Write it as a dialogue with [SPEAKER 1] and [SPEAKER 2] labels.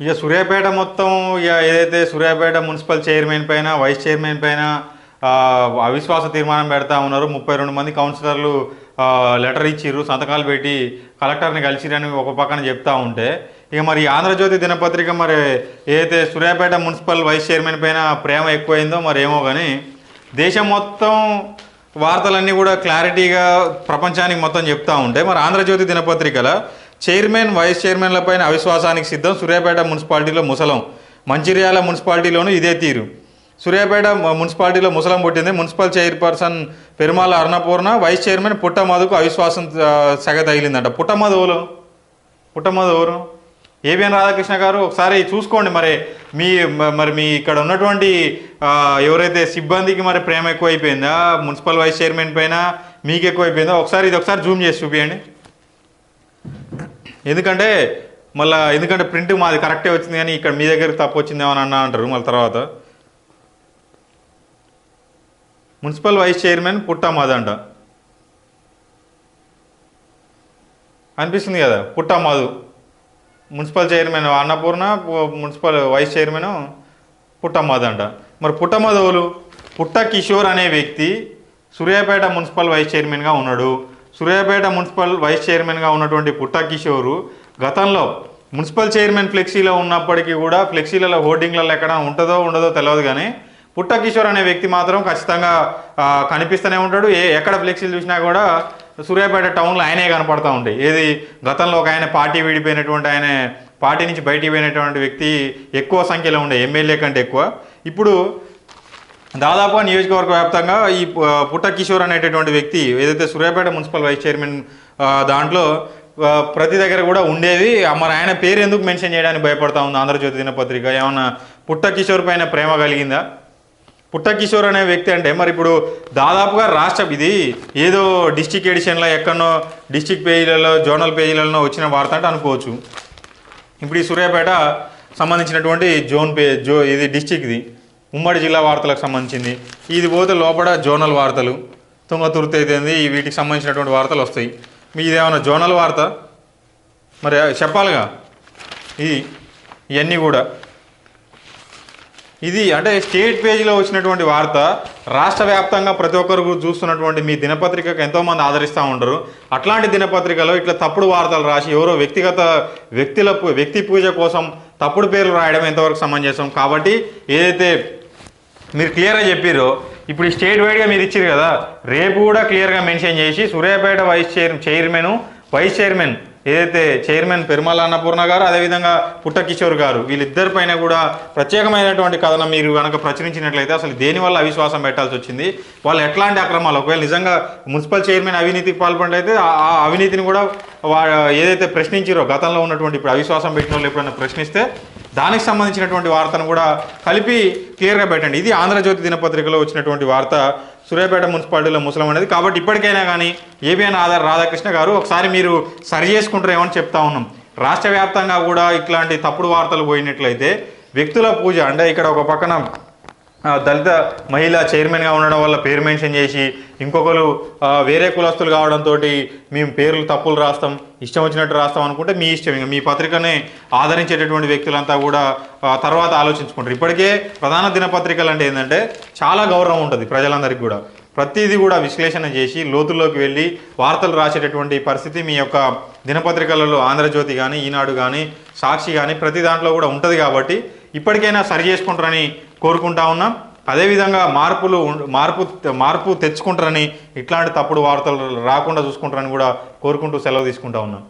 [SPEAKER 1] ఇక సూర్యాపేట మొత్తం ఇక ఏదైతే సూర్యాపేట మున్సిపల్ చైర్మన్ పైన వైస్ చైర్మన్ పైన అవిశ్వాస తీర్మానం పెడతా ఉన్నారు. ముప్పై రెండు మంది కౌన్సిలర్లు లెటర్ ఇచ్చిర్రు సంతకాలు పెట్టి కలెక్టర్ని కలిసిరని ఒక పక్కన చెప్తా ఉంటే ఇక మరి ఆంధ్రజ్యోతి దినపత్రిక మరి ఏదైతే సూర్యాపేట మున్సిపల్ వైస్ చైర్మన్ పైన ప్రేమ ఎక్కువైందో మరి ఏమో కానీ దేశం మొత్తం వార్తలన్నీ కూడా క్లారిటీగా ప్రపంచానికి మొత్తం చెప్తా ఉంటాయి మరి ఆంధ్రజ్యోతి దినపత్రికల చైర్మన్ వైస్ చైర్మన్ల పైన అవిశ్వాసానికి సిద్ధం సూర్యాపేట మున్సిపాలిటీలో ముసలం. మంచిర్యాల మున్సిపాలిటీలోనూ ఇదే తీరు. సూర్యాపేట మున్సిపాలిటీలో ముసలం పుట్టింది municipal chairperson Perumala Annapurna vice chairman పుట్టమధుకు అవిశ్వాసం ఆ, సెగ తగిలిందంట. పుట్టమధు ఎవరు? పుట్టమధు ఎవరు? ఏబిఎన్ రాధాకృష్ణ గారు ఒకసారి చూసుకోండి మరి. మీ మరి మీ ఇక్కడ ఉన్నటువంటి ఎవరైతే సిబ్బందికి మరి ప్రేమ ఎక్కువైపోయిందా మున్సిపల్ వైస్ చైర్మన్ పైన మీకు ఎక్కువైపోయిందా ఒకసారి ఇది ఒకసారి జూమ్ చేసి చూపించండి ఎందుకంటే మళ్ళీ ఎందుకంటే ప్రింట్ మాది కరెక్టే వచ్చింది కానీ ఇక్కడ మీ దగ్గర తప్పు వచ్చిందేమో అన్న అంటారు మళ్ళీ తర్వాత. మున్సిపల్ వైస్ చైర్మన్ పుట్ట మాదంట. అనిపిస్తుంది కదా Putta Madhu municipal chairman Annapurna municipal vice chairman పుట్టమ్మద్ అంట మరి పుట్టమ్మదవులు పుట్ట కిషోర్ అనే వ్యక్తి సూర్యాపేట మున్సిపల్ వైస్ చైర్మన్గా ఉన్నాడు. సూర్యాపేట మున్సిపల్ వైస్ చైర్మన్గా ఉన్నటువంటి పుట్టకిషోరు గతంలో మున్సిపల్ చైర్మన్ ఫ్లెక్సీలో ఉన్నప్పటికీ కూడా ఫ్లెక్సీలలో హోర్డింగ్లలో ఎక్కడ ఉంటుందో ఉండదో తెలియదు కానీ పుట్ట కిషోర్ అనే వ్యక్తి మాత్రం ఖచ్చితంగా కనిపిస్తూనే ఉంటాడు. ఏ ఎక్కడ ఫ్లెక్సీలు చూసినా కూడా సూర్యాపేట టౌన్లో ఆయనే కనపడతా ఉంటాయి ఏది గతంలో ఒక ఆయన పార్టీ విడిపోయినటువంటి ఆయన పార్టీ నుంచి బయటికి పోయినటువంటి వ్యక్తి ఎక్కువ సంఖ్యలో ఉండే ఎమ్మెల్యే కంటే ఎక్కువ. ఇప్పుడు దాదాపుగా నియోజకవర్గ వ్యాప్తంగా ఈ పుట్ట కిషోర్ అనేటటువంటి వ్యక్తి ఏదైతే సూర్యాపేట మున్సిపల్ వైస్ చైర్మన్ దాంట్లో ప్రతి దగ్గర కూడా ఉండేది. మరి ఆయన పేరు ఎందుకు మెన్షన్ చేయడానికి భయపడతా ఉంది ఆంధ్రజ్యోతి దినపత్రిక? ఏమన్నా పుట్ట కిషోర్ పైన ప్రేమ కలిగిందా? పుట్ట కిషోర్ అనే వ్యక్తి అంటే మరి ఇప్పుడు దాదాపుగా రాష్ట్ర ఇది ఏదో డిస్టిక్ ఎడిషన్లో ఎక్కడనో డిస్టిక్ పేజీలలో జోనల్ పేజీలలో వచ్చిన వార్త అంటే అనుకోవచ్చు. ఇప్పుడు ఈ సూర్యాపేట సంబంధించినటువంటి జోన్ పే జో ఇది డిస్టిక్ది. ఉమ్మడి జిల్లా వార్తలకు సంబంధించింది. ఇది పోతే లోపల జోనల్ వార్తలు. తుంగతుర్తి అయితేంది వీటికి సంబంధించినటువంటి వార్తలు వస్తాయి. మీ ఇదేమన్నా జోనల్ వార్త? మరి చెప్పాలిగా? ఇది ఇవన్నీ కూడా. ఇది అంటే స్టేట్ పేజీలో వచ్చినటువంటి వార్త. రాష్ట్ర వ్యాప్తంగా ప్రతి ఒక్కరు చూస్తున్నటువంటి మీ దినపత్రికకు ఎంతోమంది ఆదరిస్తూ ఉంటారు అట్లాంటి దినపత్రికలో ఇట్లా తప్పుడు వార్తలు రాసి ఎవరో వ్యక్తిగత వ్యక్తుల పూ- వ్యక్తి పూజ కోసం తప్పుడు పేర్లు రాయడం ఎంతవరకు సమంజసం? కాబట్టి ఏదైతే మీరు క్లియర్గా చెప్పారు ఇప్పుడు ఈ స్టేట్ వైడ్గా మీరు ఇచ్చారు కదా రేపు కూడా క్లియర్గా మెన్షన్ చేసి Suryapet vice chair chairman vice chairman ఏదైతే చైర్మన్ పెరుమల అన్నపూర్ణ గారు అదేవిధంగా పుట్టకిషోర్ గారు వీళ్ళిద్దరి పైన కూడా ప్రత్యేకమైనటువంటి కథనం మీరు కనుక ప్రచురించినట్లయితే అసలు దేనివల్ల అవిశ్వాసం పెట్టాల్సి వచ్చింది? వాళ్ళు ఎట్లాంటి అక్రమాలు? ఒకవేళ నిజంగా మున్సిపల్ చైర్మన్ అవినీతికి పాల్పడితే ఆ ఆ అవినీతిని కూడా వా- ఏదైతే ప్రశ్నించారో గతంలో ఉన్నటువంటి ఇప్పుడు అవిశ్వాసం పెట్టిన వాళ్ళు ఎప్పుడైనా ప్రశ్నిస్తే దానికి సంబంధించినటువంటి వార్తను కూడా కలిపి క్లియర్గా పెట్టండి ఇది ఆంధ్రజ్యోతి దినపత్రికలో వచ్చినటువంటి వార్త. సూర్యాపేట మున్సిపాలిటీలో ముసలం అనేది కాబట్టి ఇప్పటికైనా కానీ ఏబిఎన్ ఆధార్ రాధాకృష్ణ గారు ఒకసారి మీరు సరి చేసుకుంటారేమని అని చెప్తా ఉన్నాం. రాష్ట్ర వ్యాప్తంగా కూడా ఇట్లాంటి తప్పుడు వార్తలు పోయినట్లయితే వ్యక్తుల పూజ అంటే ఇక్కడ ఒక పక్కన దళిత మహిళ చైర్మన్గా ఉండడం వల్ల పేరు మెన్షన్ చేసి ఇంకొకరు వేరే కులస్తులు కావడంతో మేము పేర్లు తప్పులు రాస్తాం ఇష్టం వచ్చినట్టు రాస్తాం అనుకుంటే మీ ఇష్టం. ఇంకా మీ పత్రికనే ఆదరించేటటువంటి వ్యక్తులంతా కూడా తర్వాత ఆలోచించుకుంటారు. ఇప్పటికే ప్రధాన దినపత్రికలు అంటే ఏంటంటే చాలా గౌరవం ఉంటుంది ప్రజలందరికీ కూడా. ప్రతిదీ కూడా విశ్లేషణ చేసి లోతుల్లోకి వెళ్ళి వార్తలు రాసేటటువంటి పరిస్థితి మీ యొక్క దినపత్రికలలో ఆంధ్రజ్యోతి కానీ ఈనాడు కానీ సాక్షి కానీ ప్రతి దాంట్లో కూడా ఉంటుంది కాబట్టి ఇప్పటికైనా సరి చేసుకుంటారని కోరుకుంటా ఉన్నాం. అదేవిధంగా మార్పులు మార్పు మార్పు తెచ్చుకుంటారని ఇట్లాంటి తప్పుడు వార్తలు రాకుండా చూసుకుంటారని కూడా కోరుకుంటూ సెలవు తీసుకుంటా ఉన్నాం.